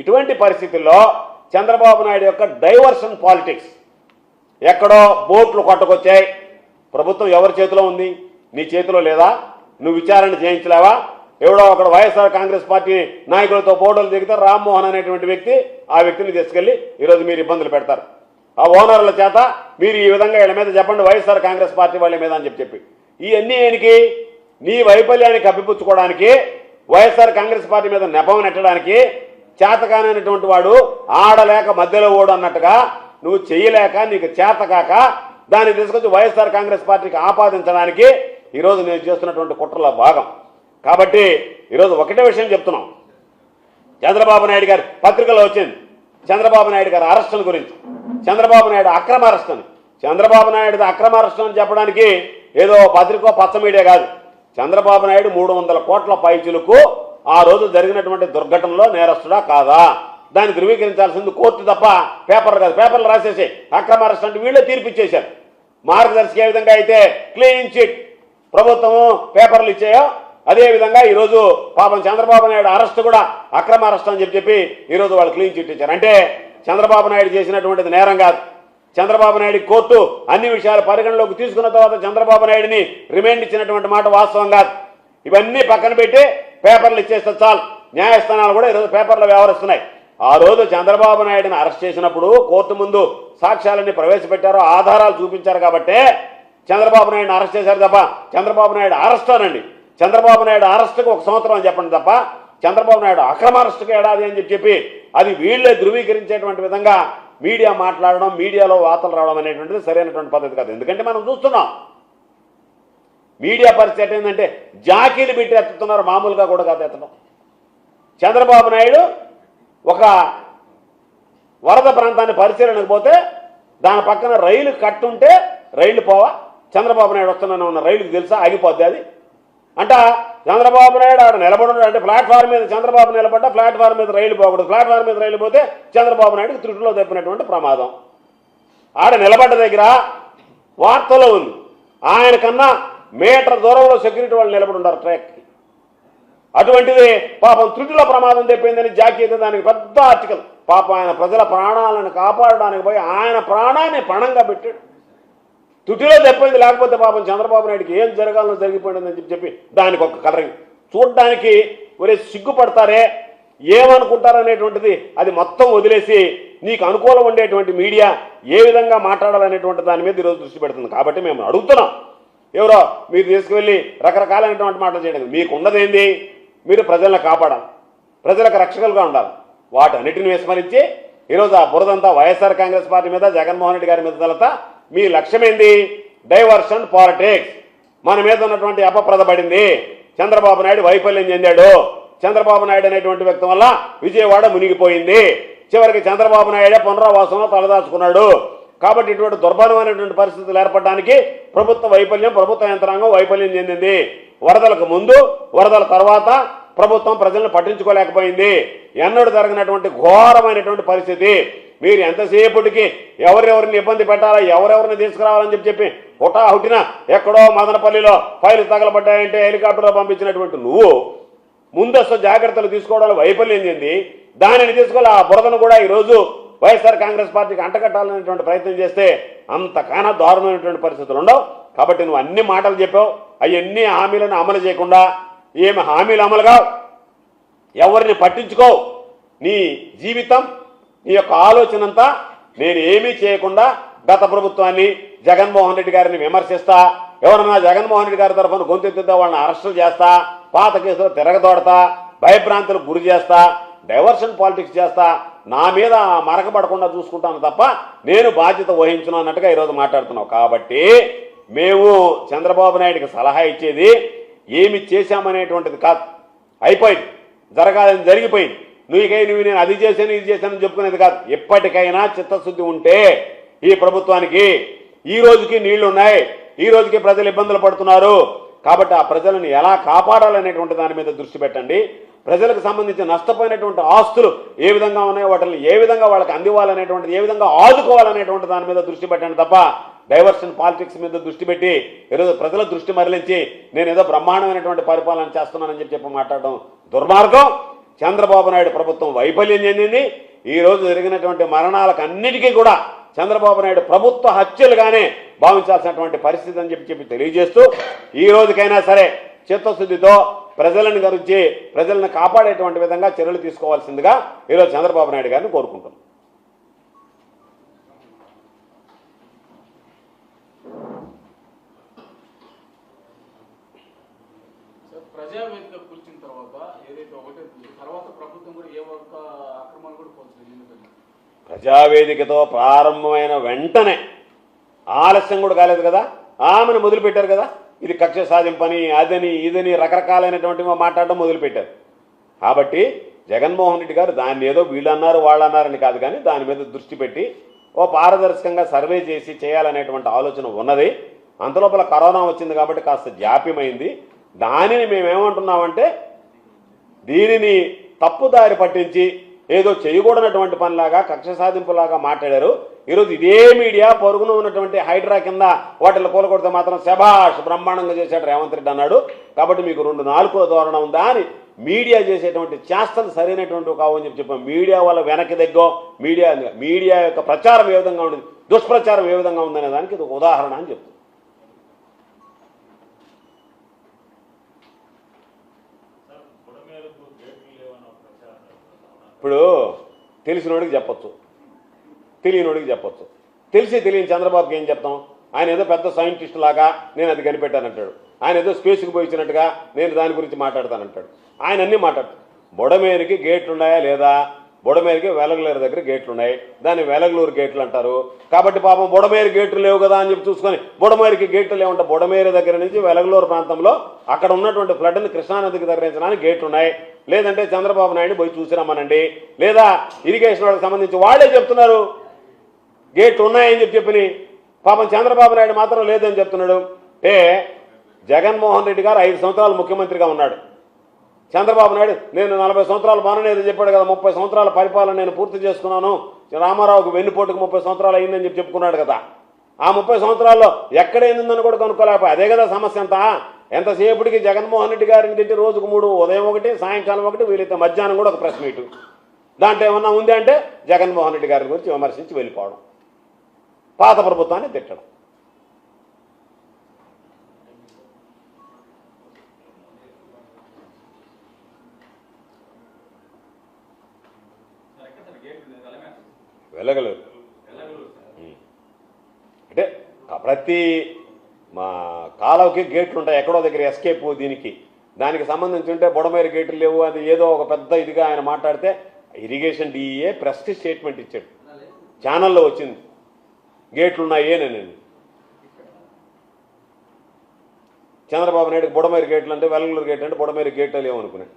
ఇటువంటి పరిస్థితుల్లో చంద్రబాబు నాయుడు యొక్క డైవర్షన్ పాలిటిక్స్ ఎక్కడో బోట్లు కొట్టకొచ్చాయి. ప్రభుత్వం ఎవరి చేతిలో ఉంది? నీ చేతిలో లేదా? నువ్వు విచారణ చేయించలేవా? ఎవడో అక్కడ వైఎస్ఆర్ కాంగ్రెస్ పార్టీ నాయకులతో ఫోటోలు దిగితే రామ్మోహన్ అనేటువంటి వ్యక్తి ఆ వ్యక్తిని తీసుకెళ్ళి ఈరోజు మీరు ఇబ్బందులు పెడతారు. ఆ ఓనర్ల చేత మీరు ఈ విధంగా వీళ్ళ మీద చెప్పండి వైఎస్ఆర్ కాంగ్రెస్ పార్టీ వాళ్ళ మీద అని చెప్పి చెప్పి. ఇవన్నీ ఆయనకి నీ వైఫల్యాన్ని కప్పిపుచ్చుకోవడానికి వైఎస్ఆర్ కాంగ్రెస్ పార్టీ మీద నెపం నెట్టడానికి చేతకానటువంటి వాడు ఆడలేక మధ్యలో ఓడు అన్నట్టుగా నువ్వు చేయలేక నీకు చేతకాక దాన్ని తీసుకొచ్చి వైఎస్ఆర్ కాంగ్రెస్ పార్టీకి ఆపాదించడానికి ఈరోజు నేను చేస్తున్నటువంటి కుట్రలో భాగం. కాబట్టి ఈరోజు ఒకటే విషయం చెప్తున్నాం. చంద్రబాబు నాయుడు గారి పత్రికలో వచ్చింది. చంద్రబాబు నాయుడు గారి అరెస్టుల గురించి. చంద్రబాబు నాయుడు అక్రమ అరెస్ట్ అని. చంద్రబాబు నాయుడు అక్రమ అరెస్ట్ అని చెప్పడానికి ఏదో పత్రికో పచ్చ మీడియా కాదు. చంద్రబాబు నాయుడు మూడు వందల కోట్ల పైచులకు ఆ రోజు జరిగినటువంటి దుర్ఘటనలో నేరస్తుడా కాదా? దాన్ని ధృవీకరించాల్సింది కోర్టు తప్ప పేపర్లు కాదు. పేపర్లు రాసేసి అక్రమ అరెస్ట్ అంటే వీళ్ళే తీర్పిచ్చేశారు మార్గదర్శి ఏ విధంగా అయితే క్లీన్ చిట్ ప్రభుత్వము పేపర్లు ఇచ్చాయో అదే విధంగా ఈరోజు పాపం చంద్రబాబు నాయుడు అరెస్ట్ కూడా అక్రమ అరెస్ట్ అని చెప్పి చెప్పి ఈరోజు వాళ్ళు క్లీన్ చిట్ ఇచ్చారు. అంటే చంద్రబాబు నాయుడు చేసినటువంటిది నేరం కాదు. చంద్రబాబు నాయుడు కోర్టు అన్ని విషయాలు పరిగణలోకి తీసుకున్న తర్వాత చంద్రబాబు నాయుడిని రిమైండ్ ఇచ్చినటువంటి మాట వాస్తవం కాదు. ఇవన్నీ పక్కన పెట్టి పేపర్లు ఇచ్చేస్తే చాలు. న్యాయస్థానాలు కూడా ఈరోజు పేపర్లు వ్యవహరిస్తున్నాయి. ఆ రోజు చంద్రబాబు నాయుడిని అరెస్ట్ చేసినప్పుడు కోర్టు ముందు సాక్ష్యాలన్నీ ప్రవేశపెట్టారు ఆధారాలు చూపించారు కాబట్టే చంద్రబాబు నాయుడు అరెస్ట్ చేశారు తప్ప చంద్రబాబు నాయుడు అరెస్ట్ అనండి. చంద్రబాబు నాయుడు అరెస్ట్కి ఒక సంవత్సరం అని చెప్పండి తప్ప చంద్రబాబు నాయుడు అక్రమ అరెస్ట్కి ఏడాది అని చెప్పి చెప్పి అది వీళ్ళే ధృవీకరించేటువంటి విధంగా మీడియా మాట్లాడడం మీడియాలో వార్తలు రావడం అనేటువంటిది సరైనటువంటి పద్ధతి కాదు. ఎందుకంటే మనం చూస్తున్నాం మీడియా పరిస్థితి ఏంటంటే జాకీలు పెట్టి ఎత్తుతున్నారు మామూలుగా కూడా కాదు ఎత్తడం. చంద్రబాబు నాయుడు ఒక వరద ప్రాంతాన్ని పరిశీలనకు పోతే దాని పక్కన రైలు కట్టుంటే రైలు పోవా? చంద్రబాబు నాయుడు వస్తున్నాను ఉన్న రైలుకి తెలుసా? ఆగిపోద్ది అది. అంట చంద్రబాబు నాయుడు ఆడ నిలబడి అంటే ప్లాట్ఫామ్ మీద చంద్రబాబు నిలబడ్డా ప్లాట్ఫామ్ మీద రైలు పోకూడదు. ప్లాట్ఫామ్ మీద రైలు పోతే చంద్రబాబు నాయుడుకి త్రుటిలో తప్పినటువంటి ప్రమాదం. ఆడ నిలబడ్డ దగ్గర వార్తలో ఉంది. ఆయన కన్నా మీటర్ దూరంలో సెక్యూరిటీ వాళ్ళు నిలబడి ఉంటారు ట్రాక్కి అటువంటిది పాపం త్రుటిలో ప్రమాదం తెప్పిందని జాకీ దానికి పెద్ద ఆర్టికల్. పాపం ఆయన ప్రజల ప్రాణాలను కాపాడడానికి పోయి ఆయన ప్రాణాన్ని పణంగా పెట్టాడు. తుటిలో తెప్పింది లేకపోతే పాపం చంద్రబాబు నాయుడికి ఏం జరగాలో జరిగిపోయిందని చెప్పి చెప్పి దానికి ఒక కలరింగ్. చూడడానికి ఒరే సిగ్గుపడతారే ఏమనుకుంటారనేటువంటిది అది మొత్తం వదిలేసి నీకు అనుకూలం ఉండేటువంటి మీడియా ఏ విధంగా మాట్లాడాలనేటువంటి దాని మీద ఈరోజు దృష్టి పెడుతుంది. కాబట్టి మేము అడుగుతున్నాం. ఎవరో మీరు తీసుకువెళ్ళి రకరకాలైనటువంటి మాటలు చేయడం. మీకు ఉన్నదేంది మీరు ప్రజలను కాపాడాలి. ప్రజలకు రక్షకులుగా ఉండాలి. వాటన్నిటిని విస్మరించి ఈరోజు ఆ బురదంతా వైఎస్ఆర్ కాంగ్రెస్ పార్టీ మీద జగన్మోహన్ రెడ్డి గారి మీద తలతా మీ లక్ష్యమేంది? Diversion politics. మన మీద ఉన్నటువంటి అపప్రదపడింది. చంద్రబాబు నాయుడు వైఫల్యం చెందాడు. చంద్రబాబు నాయుడు అనేటువంటి వ్యక్తి వల్ల విజయవాడ మునిగిపోయింది. చివరికి చంద్రబాబు నాయుడే పునరావాసంలో తలదాచుకున్నాడు. కాబట్టి ఇటువంటి దుర్భరమైనటువంటి పరిస్థితులు ఏర్పడడానికి ప్రభుత్వ వైఫల్యం ప్రభుత్వ యంత్రాంగం వైఫల్యం చెందింది. వరదలకు ముందు వరదల తర్వాత ప్రభుత్వం ప్రజలను పట్టించుకోలేకపోయింది. ఎన్నడూ జరిగినటువంటి ఘోరమైనటువంటి పరిస్థితి. మీరు ఎంతసేపటికి ఎవరెవరిని ఇబ్బంది పెట్టాలా ఎవరెవరిని తీసుకురావాలని చెప్పి చెప్పి హుటాహుటిన ఎక్కడో మదనపల్లిలో ఫైలు తగలబడ్డాయంటే హెలికాప్టర్లో పంపించినటువంటి నువ్వు ముందస్తు జాగ్రత్తలు తీసుకోవడంలో వైఫల్యం చెంది. దానిని తీసుకొని ఆ బురదను కూడా ఈరోజు వైఎస్ఆర్ కాంగ్రెస్ పార్టీకి అంటకట్టాలనేటువంటి ప్రయత్నం చేస్తే అంతకన్నా దారుణమైనటువంటి పరిస్థితులు ఉండవు. కాబట్టి నువ్వు అన్ని మాటలు చెప్పావు. అవన్నీ హామీలను అమలు చేయకుండా ఏమి హామీలు అమలు కావు. ఎవరిని పట్టించుకో నీ జీవితం నీ యొక్క ఆలోచన అంతా నేను ఏమీ చేయకుండా గత ప్రభుత్వాన్ని జగన్మోహన్ రెడ్డి గారిని విమర్శిస్తా ఎవరన్నా జగన్మోహన్ రెడ్డి గారి తరఫున గొంతెత్తుతో వాళ్ళని అరెస్టులు చేస్తా పాత కేసులు తిరగదోడతా భయభ్రాంతులకు గురి చేస్తా డైవర్షన్ పాలిటిక్స్ చేస్తా నా మీద మరకబడకుండా చూసుకుంటాను తప్ప నేను బాధ్యత వహించను అన్నట్టుగా ఈరోజు మాట్లాడుతున్నావు. కాబట్టి మేము చంద్రబాబు నాయుడికి సలహా ఇచ్చేది ఏమి చేశామనేటువంటిది కాదు. అయిపోయింది. జరగాలని జరిగిపోయింది. నువ్వుకై నువ్వు నేను అది చేశాను ఇది చేశాను చెప్పుకునేది కాదు. ఎప్పటికైనా చిత్తశుద్ధి ఉంటే ఈ ప్రభుత్వానికి ఈ రోజుకి నీళ్ళు ఉన్నాయి ఈ రోజుకి ప్రజలు ఇబ్బందులు పడుతున్నారు. కాబట్టి ఆ ప్రజలను ఎలా కాపాడాలనేటువంటి దాని మీద దృష్టి పెట్టండి. ప్రజలకు సంబంధించి నష్టపోయినటువంటి ఆస్తులు ఏ విధంగా ఉన్నాయో వాటిని ఏ విధంగా వాళ్ళకి అందివ్వాలనేటువంటిది ఏ విధంగా ఆదుకోవాలనేటువంటి దాని మీద దృష్టి పెట్టండి తప్ప డైవర్షన్ పాలిటిక్స్ మీద దృష్టి పెట్టి ఈరోజు ప్రజల దృష్టి మరలించి నేను ఏదో బ్రహ్మాండమైనటువంటి పరిపాలన చేస్తున్నానని చెప్పి చెప్పి మాట్లాడడం దుర్మార్గం. చంద్రబాబు నాయుడు ప్రభుత్వం వైఫల్యం చెందింది. ఈరోజు జరిగినటువంటి మరణాలకు అన్నిటికీ కూడా చంద్రబాబు నాయుడు ప్రభుత్వ హత్యలుగానే భావించాల్సినటువంటి పరిస్థితి అని చెప్పి చెప్పి తెలియజేస్తూ ఈ రోజుకైనా సరే చిత్తశుద్ధితో ప్రజలను గురించి ప్రజలను కాపాడేటువంటి విధంగా చర్యలు తీసుకోవాల్సిందిగా ఈరోజు చంద్రబాబు నాయుడు గారిని కోరుకుంటున్నాం. ప్రజావేదిక కూర్చున్న తర్వాత ఏదైతే ఒకటే తర్వాత ప్రభుత్వం కూడా ఏ ఒక్క అక్రమాలు కూడా పోల్చలేదు ప్రజావేదికతో ప్రారంభమైన వెంటనే ఆలస్యం కూడా కాలేదు కదా? ఆమెను మొదలుపెట్టారు కదా? ఇది కక్ష సాధింపని అదని ఇదని రకరకాలైనటువంటివి మాట్లాడడం మొదలుపెట్టారు. కాబట్టి జగన్మోహన్ రెడ్డి గారు దాన్ని ఏదో వీళ్ళు అన్నారు వాళ్ళు అన్నారని కాదు కానీ దాని మీద దృష్టి పెట్టి ఓ పారదర్శకంగా సర్వే చేసి చేయాలనేటువంటి ఆలోచన ఉన్నది. అంతలోపల కరోనా వచ్చింది కాబట్టి కాస్త జాప్యమైంది. దానిని మేమేమంటున్నామంటే దీనిని తప్పుదారి పట్టించి ఏదో చేయకూడనటువంటి పనిలాగా కక్ష సాధింపులాగా మాట్లాడారు. ఈరోజు ఇదే మీడియా పొరుగున ఉన్నటువంటి హైడ్రా కింద వాటిని కూలగొడితే మాత్రం శభాష్ బ్రహ్మాండంగా చేశాడు రేవంత్ రెడ్డి అన్నాడు. కాబట్టి మీకు రెండు నాలుగుల ధోరణం ఉందా అని మీడియా చేసేటువంటి చేష్టలు సరైనటువంటి కావు అని చెప్పి చెప్పాం. మీడియా వల్ల వెనక్కి దగ్గో మీడియా మీడియా యొక్క ప్రచారం ఏ విధంగా ఉండేది దుష్ప్రచారం ఏ విధంగా ఉందనే దానికి ఇది ఉదాహరణ అని చెప్తాను ఇప్పుడు తెలిసినోడికి చెప్పచ్చు. తెలియనోడికి చెప్పచ్చు. తెలిసి తెలియని చంద్రబాబుకి ఏం చెప్తాం? ఆయన ఏదో పెద్ద సైంటిస్ట్ లాగా నేను అది కనిపెట్టానంటాడు. ఆయన ఏదో స్పేస్కి పోయించినట్టుగా నేను దాని గురించి మాట్లాడతానంటాడు. ఆయన అన్నీ మాట్లాడతాడు. బొడమేరికి గేట్లు ఉన్నాయా లేదా? బుడమేరుకి వెలగలేరు దగ్గర గేట్లు ఉన్నాయి. దాన్ని వెలగలూరు గేట్లు అంటారు. కాబట్టి పాపం బుడమేరు గేట్లు లేవు కదా అని చెప్పి చూసుకొని బుడమేరుకి గేట్లు లేవంటే బుడమేరు దగ్గర నుంచి వెలగలూరు ప్రాంతంలో అక్కడ ఉన్నటువంటి ఫ్లడ్ని కృష్ణానదికి తరలించడానికి గేట్లు ఉన్నాయి. లేదంటే చంద్రబాబు నాయుడు పోయి చూసిరమ్మనండి లేదా ఇరిగేషన్ వాళ్ళకి సంబంధించి వాళ్ళే చెప్తున్నారు. గేట్లు ఉన్నాయని చెప్పి చెప్పిని. పాపం చంద్రబాబు నాయుడు మాత్రం లేదని చెప్తున్నాడు. అంటే జగన్మోహన్ రెడ్డి గారు ఐదు సంవత్సరాలు ముఖ్యమంత్రిగా ఉన్నాడు. చంద్రబాబు నాయుడు నేను నలభై సంవత్సరాలు బాననేది చెప్పాడు కదా ముప్పై సంవత్సరాల పరిపాలన నేను పూర్తి చేసుకున్నాను. రామారావుకు వెన్నుపోటుకు ముప్పై సంవత్సరాలు అయిందని చెప్పి చెప్పుకున్నాడు కదా. ఆ ముప్పై సంవత్సరాల్లో ఎక్కడైందని కూడా కనుక్కోలేకపోయి అదే కదా సమస్య అంతా. ఎంతసేపటికి జగన్మోహన్ రెడ్డి గారిని తిట్టి రోజుకు మూడు ఉదయం ఒకటి సాయంకాలం ఒకటి వీలైతే మధ్యాహ్నం కూడా ఒక ప్రెస్ మీటు. దాంట్లో ఏమన్నా ఉంది అంటే జగన్మోహన్ రెడ్డి గారి గురించి విమర్శించి వెళ్ళిపోవడం. పాత ప్రభుత్వాన్ని తిట్టడం. వెళ్ళగలరు. అంటే ప్రతి మా కాలవకి గేట్లు ఉంటాయి ఎక్కడో దగ్గర ఎస్కేప్ దీనికి. దానికి సంబంధించి ఉంటే బుడమేరు గేట్లు లేవు అది ఏదో ఒక పెద్ద ఇదిగా ఆయన మాట్లాడితే ఇరిగేషన్ డిఈఏ ప్రెస్ స్టేట్మెంట్ ఇచ్చాడు. ఛానల్లో వచ్చింది. గేట్లు ఉన్నాయేనని చంద్రబాబు నాయుడు బుడమేరు గేట్లు అంటే వెల్లూరు గేట్లు అంటే బుడమేరు గేట్లు లేవు అనుకున్నాడు.